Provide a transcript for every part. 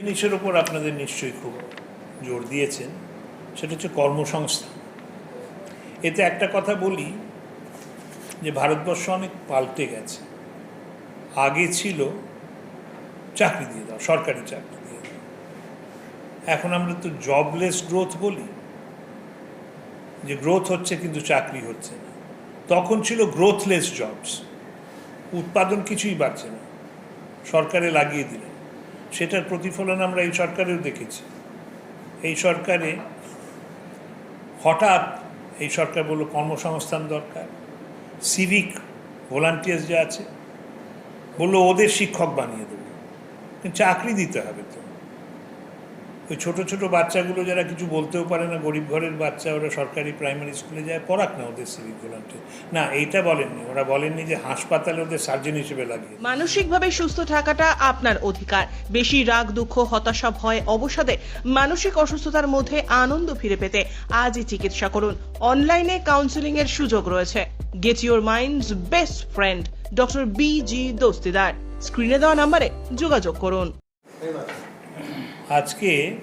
জিনিসের ওপর আপনাদের নিশ্চয়ই খুব জোর দিয়েছেন। সেটা হচ্ছে কর্মসংস্থান এতে একটা কথা বলি যে ভারতবর্ষ অনেক পাল্টে গেছে। আগে ছিল চাকরি দিয়ে দাও সরকারি চাকরি দিয়ে দাও এখন আমরা তো জবলেস গ্রোথ বলি, যে গ্রোথ হচ্ছে কিন্তু চাকরি হচ্ছে না। তখন ছিল গ্রোথলেস জবস উৎপাদন কিছুই বাড়ছে না। সরকারে লাগিয়ে দিলেন। সেটার প্রতিফলন আমরা এই সরকারেও দেখেছি। এই সরকারে হঠাৎ এই সরকার বলল কর্মসংস্থান দরকার সিভিক ভলান্টিয়ার্স যে আছে, বলল ওদের শিক্ষক বানিয়ে দেবে। চাকরি দিতে হবে তো। ওই ছোট ছোট বাচ্চাগুলো যারা কিছু বলতেও পারে না, গরিব ঘরের বাচ্চা, ওরা সরকারি প্রাইমারি স্কুলে যায়, পড়াক না ওদের সিভিক ভলান্টিয়ার। না, এইটা বলেননি। ওরা বলেননি যে হাসপাতালে ওদের সার্জন হিসেবে লাগে মানসিকভাবে সুস্থ থাকাটা আপনার অধিকার। বেশি রাগ, দুঃখ, হতাশা, ভয়, অবসাদে মানসিক অসুস্থতার মধ্যে আনন্দ ফিরে পেতে আজই চিকিৎসা করুন। অনলাইনে কাউন্সিলিং এর সুযোগ রয়েছে। Get your minds best friend doctor B G Dastidar স্ক্রিনে দেওয়া নাম্বারে যোগাযোগ করুন। আজকে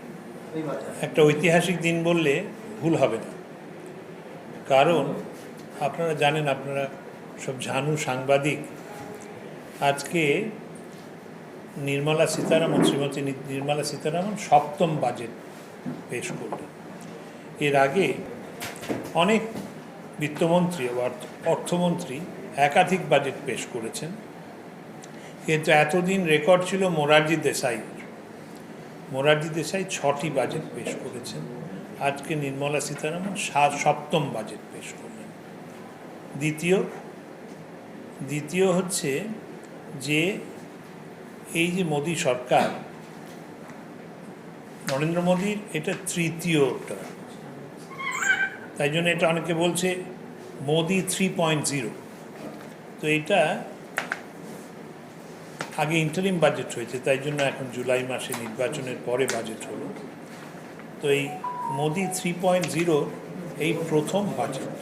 একটা ঐতিহাসিক দিন বললে ভুল হবে না। কারণ আপনারা জানেন, আপনারা সব ঝানু সাংবাদিক। আজকে নির্মলা সীতারামন, শ্রীমতী নির্মলা সীতারামন সপ্তম বাজেট পেশ করলেন। এর আগে অনেক বিত্তমন্ত্রী অর্থমন্ত্রী একাধিক বাজেট পেশ করেছেন। কিন্তু এতদিন রেকর্ড ছিল মোরারজি দেশাই মোরারজি দেশাই ছটি বাজেট পেশ করেছেন। আজকে নির্মলা সীতারামন সাত, সপ্তম বাজেট পেশ করলেন। দ্বিতীয় দ্বিতীয় হচ্ছে যে এই যে মোদী সরকার, নরেন্দ্র মোদীর এটা তৃতীয় term। তাই জন্য এটা অনেকে বলছে মোদি থ্রি পয়েন্ট জিরো তো এটা আগে ইন্টারিম বাজেট হয়েছে, তাই জন্য এখন জুলাই মাসে নির্বাচনের পরে বাজেট হলো। তো এই মোদি থ্রি পয়েন্ট জিরো এই প্রথম বাজেট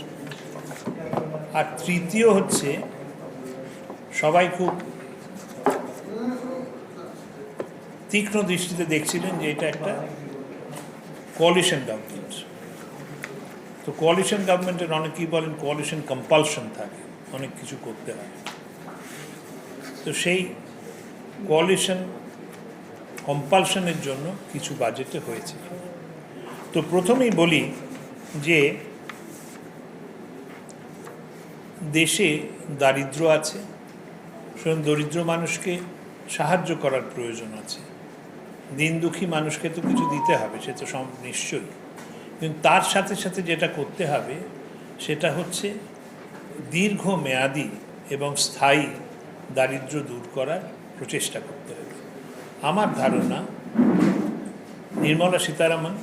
আর তৃতীয় হচ্ছে, সবাই খুব তীক্ষ্ণ দৃষ্টিতে দেখছিলেন যে এটা একটা কোয়ালিশন গভর্নমেন্ট তো কোয়ালিশন গভর্নমেন্টের অনেকেই বলেন কোয়ালিশন কম্পালশন থাকে, অনেক কিছু করতে হয়। তো সেই কোয়ালিশন কম্পালশনের জন্য কিছু বাজেটে হয়েছে। তো প্রথমেই বলি যে, দেশে দারিদ্র আছে, সুতরাং দরিদ্র মানুষকে সাহায্য করার প্রয়োজন আছে। দিন দুঃখী মানুষকে তো কিছু দিতে হবে, সে তো নিশ্চয়ই। কিন্তু তার সাথে সাথে যেটা করতে হবে, সেটা হচ্ছে দীর্ঘ মেয়াদি এবং স্থায়ী দারিদ্র্য দূর করার প্রচেষ্টা করতে হবে। আমার ধারণা নির্মলা সীতারামন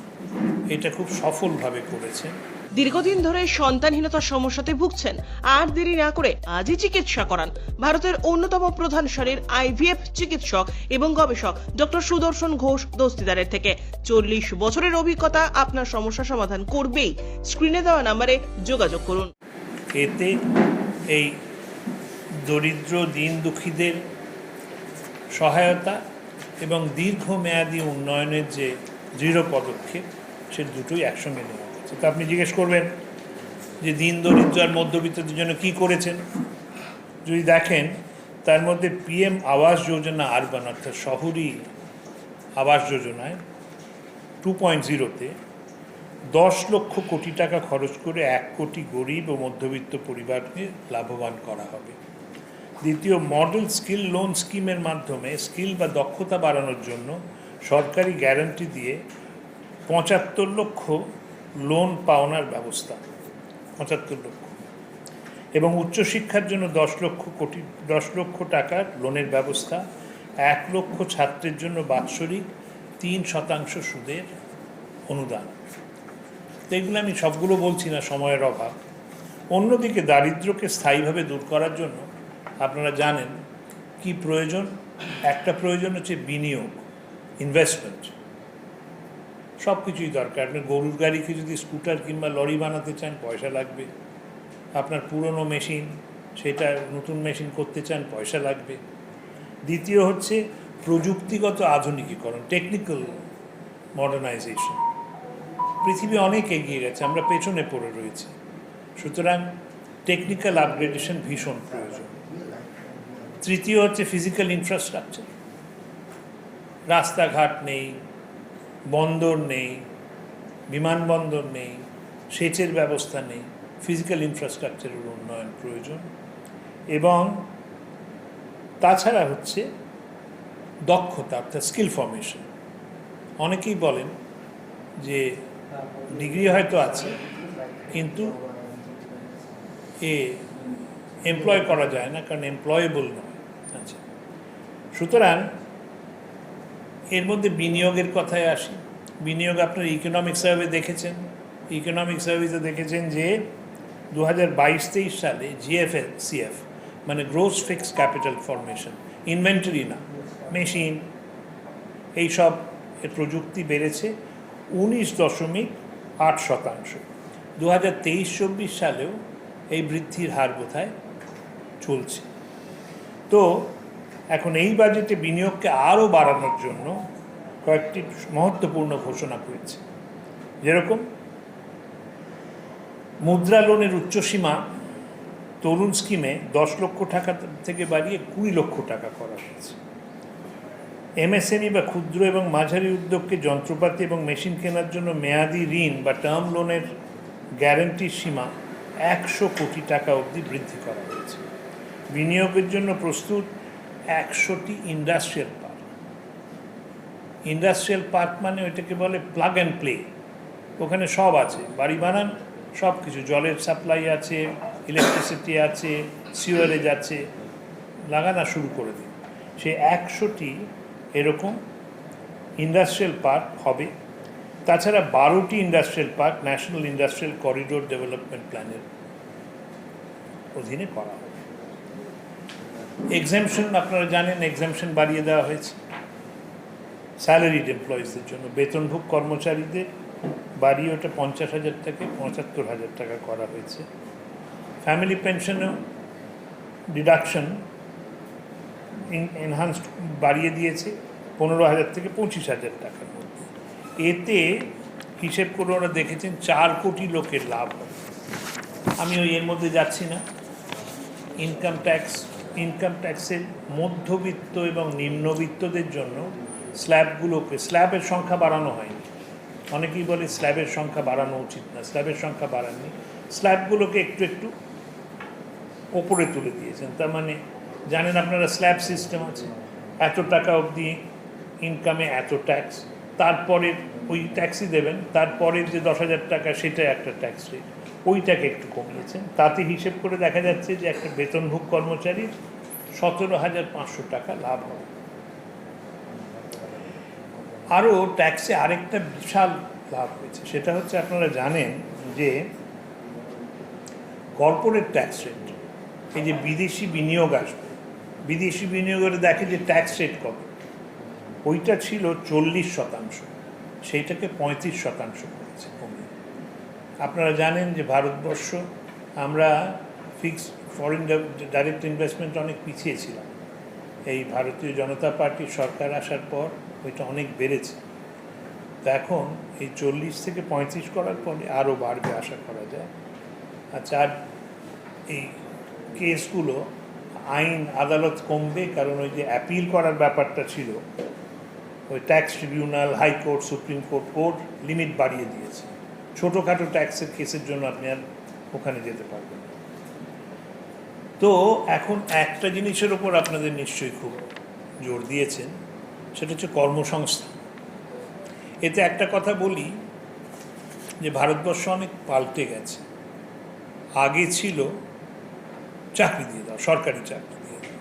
এটা খুব সফলভাবে করেছেন। দীর্ঘদিন ধরে সন্তানহীনতার সমস্যাতে ভুগছেন। আর দেরি না করে আজই চিকিৎসা করান। ভারতের অন্যতম প্রধান সারির আইভিএফ চিকিৎসক এবং গবেষক ডক্টর সুদর্শন ঘোষ দস্তিদারের থেকে। চল্লিশ বছরের অভিজ্ঞতা আপনার সমস্যা সমাধান করবেই। স্ক্রিনে দেওয়া নাম্বারে যোগাযোগ করুন। এতে এই দরিদ্র দিন দুঃখীদের সহায়তা এবং দীর্ঘমেয়াদী উন্নয়নের যে দৃঢ় পদক্ষেপ, সে দুটোই একসঙ্গে নেওয়া হয়েছে। তো আপনি জিজ্ঞেস করবেন যে দিন দরিদ্র আর মধ্যবিত্তদের জন্য কী করেছেন? যদি দেখেন, তার মধ্যে পিএম আবাস যোজনা আরবান, অর্থাৎ শহরী আবাস যোজনায় টু পয়েন্ট জিরোতে দশ লক্ষ কোটি টাকা খরচ করে এক কোটি গরিব ও মধ্যবিত্ত পরিবারকে লাভবান করা হবে। দ্বিতীয় মডেল স্কিল লোন স্কিমের মাধ্যমে স্কিল বা দক্ষতা বাড়ানোর জন্য সরকারি গ্যারান্টি দিয়ে পঁচাত্তর লক্ষ লোন পাওনার ব্যবস্থা। পঁচাত্তর লক্ষ। এবং উচ্চশিক্ষার জন্য দশ লক্ষ কোটি, দশ লক্ষ টাকার লোনের ব্যবস্থা, এক লক্ষ ছাত্রের জন্য বাৎসরিক তিন শতাংশ সুদের অনুদান। তো এগুলো আমি সবগুলো বলছি না, সময়ের অভাব। অন্যদিকে দারিদ্র্যকে স্থায়ীভাবে দূর করার জন্য আপনারা জানেন কি প্রয়োজন? একটা প্রয়োজন হচ্ছে বিনিয়োগ ইনভেস্টমেন্ট সব কিছুই দরকার। আপনি গরুর গাড়িকে যদি স্কুটার কিংবা লরি বানাতে চান, পয়সা লাগবে। আপনার পুরনো মেশিন সেটা নতুন মেশিন করতে চান, পয়সা লাগবে। দ্বিতীয় হচ্ছে প্রযুক্তিগত আধুনিকীকরণ টেকনিক্যাল মডার্নাইজেশন পৃথিবী অনেক এগিয়ে গেছে, আমরা পেছনে পড়ে রয়েছি। সুতরাং টেকনিক্যাল আপগ্রেডেশন ভীষণ প্রয়োজন। তৃতীয় হচ্ছে ফিজিক্যাল ইনফ্রাস্ট্রাকচার রাস্তাঘাট নেই, বন্দর নেই, বিমানবন্দর নেই, সেচের ব্যবস্থা নেই ফিজিক্যাল ইনফ্রাস্ট্রাকচারের উন্নয়ন প্রয়োজন। এবং তাছাড়া হচ্ছে দক্ষতা অর্থাৎ স্কিল ফর্মেশন অনেকেই বলেন যে ডিগ্রি হয়তো আছে, কিন্তু এ এমপ্লয় করা যায় না, কারণ এমপ্লয়েবল নয়। আচ্ছা। সুতরাং এর মধ্যে বিনিয়োগের কথায় আসি। বিনিয়োগ আপনার ইকোনমিক সার্ভে দেখেছেন। ইকোনমিক সার্ভিসে দেখেছেন যে দু হাজার বাইশ তেইশ সালে জিএফএ সিএফ মানে gross fix capital formation inventory না মেশিন এইসব প্রযুক্তি বেড়েছে উনিশ দশমিক আট শতাংশ। দু হাজার তেইশ চব্বিশ সালেও এই বৃদ্ধির হার বোধহয় চলছে। তো এখন এই বাজেটে বিনিয়োগকে আরও বাড়ানোর জন্য কয়েকটি মহত্বপূর্ণ ঘোষণা করেছে। যেরকম, মুদ্রা লোনের উচ্চসীমা তরুণ স্কিমে দশ লক্ষ টাকা থেকে বাড়িয়ে কুড়ি লক্ষ টাকা করা হয়েছে। এমএসএমই বা ক্ষুদ্র এবং মাঝারি উদ্যোগকে যন্ত্রপাতি এবং মেশিন কেনার জন্য মেয়াদি ঋণ বা টার্ম লোনের গ্যারান্টির সীমা একশো কোটি টাকা অবধি বৃদ্ধি করা হয়েছে। বিনিয়োগের জন্য প্রস্তুত একশোটি ইন্ডাস্ট্রিয়াল পার্ক ইন্ডাস্ট্রিয়াল পার্ক মানে ওইটাকে বলে প্লাগ অ্যান্ড প্লে ওখানে সব আছে, বাড়ি বানান সব কিছু জলের সাপ্লাই আছে ইলেকট্রিসিটি আছে সিওয়ারেজ আছে, লাগানা শুরু করে দিন। সে একশোটি এরকম ইন্ডাস্ট্রিয়াল পার্ক হবে। তাছাড়া বারোটি industrial park national industrial corridor development প্ল্যানের অধীনে করা এক্সামশন আপনারা জানেন এক্সামশন বাড়িয়ে দেওয়া হয়েছে। স্যালারিড এমপ্লয়িজদের জন্য। বেতনভোগ কর্মচারীদের বাড়িয়ে ওটা পঞ্চাশ হাজার থেকে পঁচাত্তর হাজার টাকা করা হয়েছে। ফ্যামিলি পেনশনেও ডিডাকশন এনহান্সড বাড়িয়ে দিয়েছে পনেরো হাজার থেকে পঁচিশ হাজার টাকার মধ্যে। এতে হিসেব করে ওরা দেখেছেন চার কোটি লোকের লাভ হবে। আমি ওই এর মধ্যে যাচ্ছি না। ইনকাম ট্যাক্স ইনকাম ট্যাক্সের মধ্যবিত্ত এবং নিম্নবিত্তদের জন্য স্ল্যাবগুলোকে স্ল্যাবের সংখ্যা বাড়ানো হয়নি। অনেকেই বলে স্ল্যাবের সংখ্যা বাড়ানো উচিত না স্ল্যাবের সংখ্যা বাড়াননি। স্ল্যাবগুলোকে একটু একটু ওপরে তুলে দিয়েছেন। তার মানে জানেন আপনারা স্ল্যাব সিস্টেম আছে? এত টাকা অবধি ইনকামে এত ট্যাক্স তারপরে ওই ট্যাক্সই দেবেন, তারপরের যে দশ হাজার টাকা সেটা একটা ট্যাক্স রেট ওইটাকে একটু কমিয়েছেন তাতে হিসেব করে দেখা যাচ্ছে যে একটা বেতনভোগ কর্মচারীর সতেরো হাজার পাঁচশো টাকা লাভ হবে। আরও ট্যাক্সে আরেকটা বিশাল লাভ হয়েছে। সেটা হচ্ছে আপনারা জানেন যে কর্পোরেট ট্যাক্স রেট এই যে বিদেশি বিনিয়োগ আসবে, বিদেশি বিনিয়োগের দেখে যে ট্যাক্স রেট কত, ওইটা ছিল চল্লিশ শতাংশ, সেইটাকে পঁয়ত্রিশ শতাংশ করেছে কমিয়ে আপনারা জানেন যে ভারতবর্ষ, আমরা ফিক্স ফরেন ডাইরেক্ট ইনভেস্টমেন্ট অনেক পিছিয়ে ছিলাম। এই ভারতীয় জনতা পার্টির সরকার আসার পর ওইটা অনেক বেড়েছে। তো এখন এই চল্লিশ থেকে পঁয়ত্রিশ করার পরে আরও বাড়বে আশা করা যায়। আচ্ছা আর এই কেসগুলো আইন, আদালত কমবে কারণ ওই যে অ্যাপিল করার ব্যাপারটা ছিল, ওই tax tribunal high court supreme court court limit বাড়িয়ে দিয়েছে। ছোটোখাটো ট্যাক্সের কেসের জন্য আপনি আর ওখানে যেতে পারবেন তো এখন একটা জিনিসের ওপর আপনাদের নিশ্চয়ই খুব জোর দিয়েছেন, সেটা হচ্ছে কর্মসংস্থান এতে একটা কথা বলি, যে ভারতবর্ষ অনেক পাল্টে গেছে। আগে ছিল চাকরি দিয়ে দাও সরকারি চাকরি দিয়ে দাও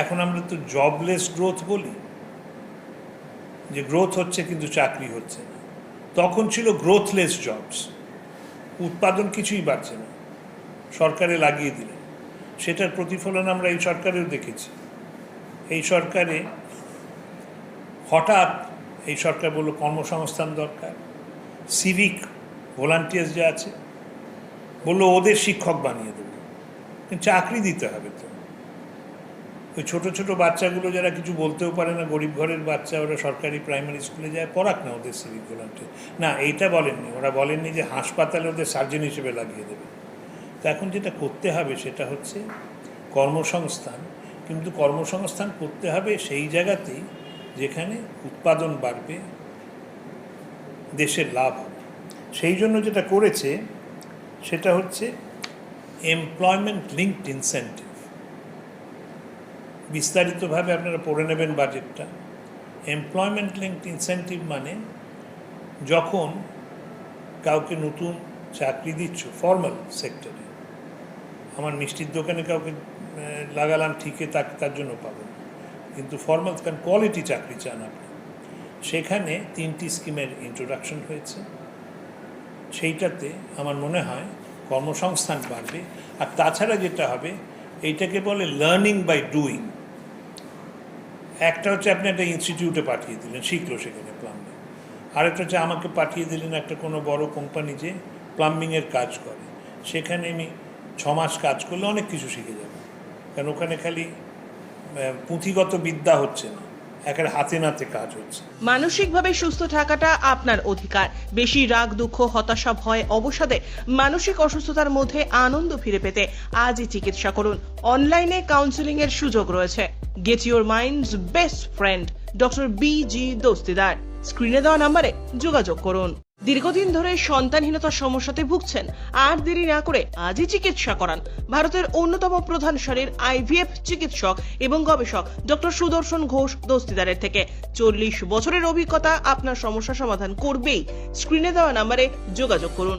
এখন আমরা তো জবলেস গ্রোথ বলি, যে গ্রোথ হচ্ছে কিন্তু চাকরি হচ্ছে না। তখন ছিল গ্রোথলেস জবস উৎপাদন কিছুই বাড়ছে না। সরকারে লাগিয়ে দিলেন। সেটার প্রতিফলন আমরা এই সরকারেও দেখেছি। এই সরকারে হঠাৎ এই সরকার বলল, কর্মসংস্থান দরকার। সিভিক ভলান্টিয়ার্স যে আছে, বলল, ওদের শিক্ষক বানিয়ে দেবো। চাকরি দিতে হবে তো। ওই ছোট ছোট বাচ্চাগুলো যারা কিছু বলতেও পারে না, গরিব ঘরের বাচ্চা, ওরা সরকারি প্রাইমারি স্কুলে যায়, পড়াক না ওদের সিভিক না, এইটা বলেননি। ওরা বলেননি যে হাসপাতালে ওদের সার্জন হিসেবে লাগিয়ে দেবে। তো এখন যেটা করতে হবে সেটা হচ্ছে কর্মসংস্থান। কিন্তু কর্মসংস্থান করতে হবে সেই জায়গাতেই যেখানে উৎপাদন বাড়বে, দেশের লাভ হবে। সেই জন্য যেটা করেছে, সেটা হচ্ছে এমপ্লয়মেন্ট লিঙ্কড ইনসেন্টিভ বিস্তারিতভাবে আপনারা পড়ে নেবেন বাজেটটা। এমপ্লয়মেন্ট লিঙ্কড ইনসেন্টিভ মানে যখন কাউকে নতুন চাকরি দিচ্ছ ফর্মাল সেক্টরে আমার মিষ্টির দোকানে কাউকে লাগালাম ঠিকই তার তার জন্য পাবো কিন্তু ফর্মাল কারণ কোয়ালিটি চাকরি চান আপনি। সেখানে তিনটি স্কিমের ইন্ট্রোডাকশন হয়েছে। সেইটাতে আমার মনে হয় কর্মসংস্থান বাড়বে। আর তাছাড়া যেটা হবে, এইটাকে বলে লার্নিং বাই ডুইং একটা হচ্ছে আপনি একটা ইনস্টিটিউটে পাঠিয়ে দিলেন শিখলো সেখানে প্লাম্বিং আরেকটা হচ্ছে আমাকে পাঠিয়ে দিলেন একটা কোনো বড় কোম্পানি যে প্লাম্বিংয়ের কাজ করে। সেখানে আমি ছ মাস কাজ করলে অনেক কিছু শিখে যাব। কারণ ওখানে খালি পুঁথিগত বিদ্যা হচ্ছে না, একের হাতে নাতে কাজ হচ্ছে। মানসিকভাবে সুস্থ থাকাটা আপনার অধিকার। বেশি রাগ, দুঃখ, হতাশা, ভয়, অবসাদে মানসিক অসুস্থতার মধ্যে আনন্দ ফিরে পেতে আজই চিকিৎসা করুন। অনলাইনে কাউন্সিলিং এর সুযোগ রয়েছে। Get your mind's best friend doctor B G Dastidar স্ক্রিনে দেওয়া নাম্বারে যোগাযোগ করুন। দীর্ঘদিন ধরে সন্তানহীনতার সমস্যাতে ভুগছেন। আর দেরি না করে আজই চিকিৎসা করান। ভারতের অন্যতম প্রধান সারির আইভিএফ চিকিৎসক এবং গবেষক ডক্টর সুদর্শন ঘোষ দস্তিদারের থেকে। চল্লিশ বছরের অভিজ্ঞতা আপনার সমস্যা সমাধান করবেই। স্ক্রিনে দেওয়া নাম্বারে যোগাযোগ করুন।